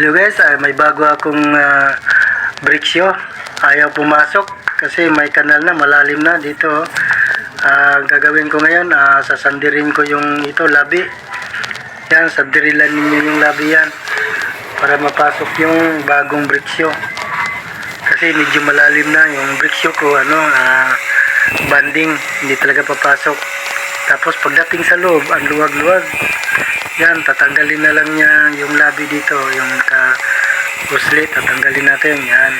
Hello guys, ah, may bago akong uh, briksyo. Ayaw pumasok kasi may kanal na, malalim na dito. Ah, ang gagawin ko ngayon, ah, sasandirin ko yung ito, labi. Yan, sandirilan ninyo yung labi yan para mapasok yung bagong briksyo. Kasi medyo malalim na yung briksyo ko, ano, ah, banding, hindi talaga papasok. Tapos pagdating sa loob, ang luwag-luwag. Yan, tatanggalin na lang niya yung labi dito, yung ka uslit, tatanggalin natin, yan.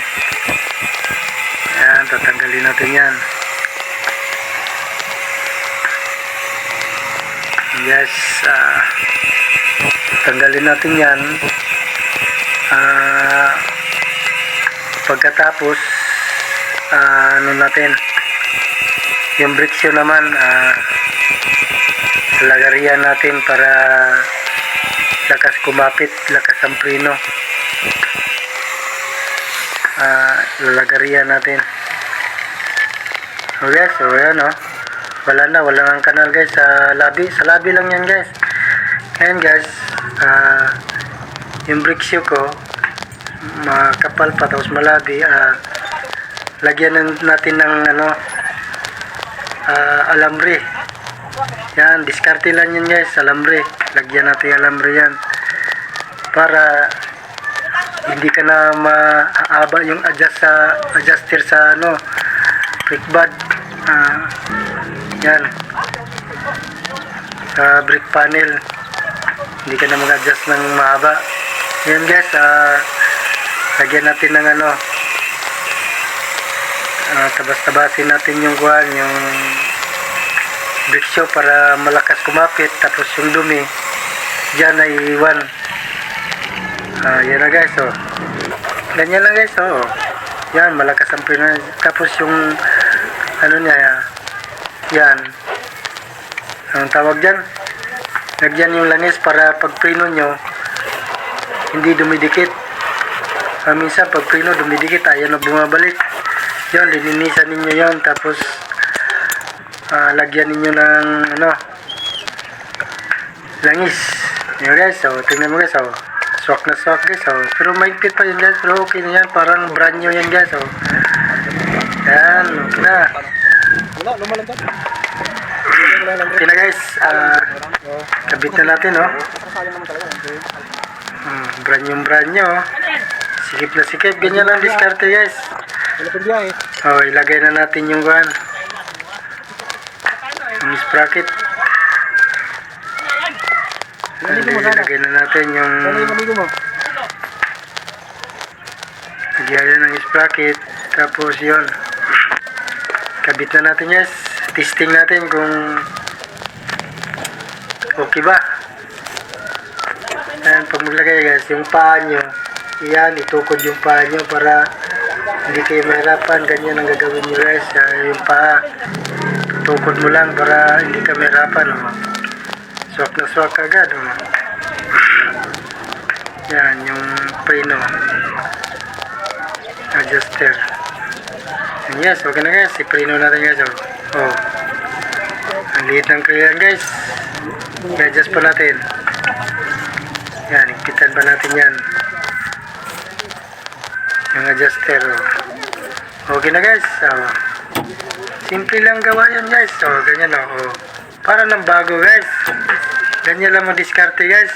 Yan, tatanggalin natin yan. Yes, ah, tanggalin natin yan. Ah, pagkatapos, ah, ano natin, yung briksyo naman, ah, lagarian natin para lakas kumapit, lakas ang preno. Ah, lalagarian natin. Oh guys, so yan oh. Wala na, wala nang kanal guys sa labi. Sa labi lang yan guys. Ayan guys, ah, yung briksyo ko, makapal pa tapos malabi. Ah, lagyan natin ng ano, ah, alambre. Yan, diskarte lang yan guys, alambre. Lagyan natin alambre yan. Para hindi ka na maaba yung adjust sa adjuster sa ano, brake pad. Ah, yan. Sa brake panel. Hindi ka na mag-adjust ng mahaba. Yan guys, ah, lagyan natin ng ano, ah, tabas-tabasin natin yung kuhan, yung briksyo para malakas kumapit tapos yung dumi dyan ay iwan. Ah yan na guys oh. Ganyan lang guys oh. Yan malakas ang preno tapos yung ano niya yan. Anong tawag dyan? Lagyan yung langis para pag preno nyo hindi dumidikit. Ah, minsan pag preno dumidikit ayan na bumabalik yan lininisan ninyo yan tapos ah, lagyan ninyo ng ano langis yun guys so tingnan mo guys so swak na swak guys so pero maigpit pa yun guys pero okay na yan parang brand new yan guys so yan okay na Wala, lumalang dyan. okay na guys ah, kabit na natin oh hmm, brand new brand new oh. sikip na sikip ganyan lang diskarte guys Wala pang biyahe. oh ilagay na natin yung guan yung sprocket ilagay na natin yung. Lagyan ng sprocket. Tapos yon Kabit na natin guys. Testing natin kung okay ba. Ayan, pag maglagay guys, yung paa nyo, yan, itukod yung paa nyo para hindi kayo mahirapan. Ganyan ang gagawin nyo guys. Ah, yung paa, tukod mo lang para hindi ka mahirapan. Oh. Swak na swak agad. Oh. Yan, yung preno adjuster. And yes, okay na guys. Iprino natin guys. Oh. oh. Ang liit ng kaya guys. I-adjust pa natin. Yan, ipitan pa natin yan. Yung adjuster. Oh. Okay na guys. Oh. Simple lang gawa yan guys. Oh, ganyan oh. oh. Para ng bago guys. Ganyan lang mo diskarte guys.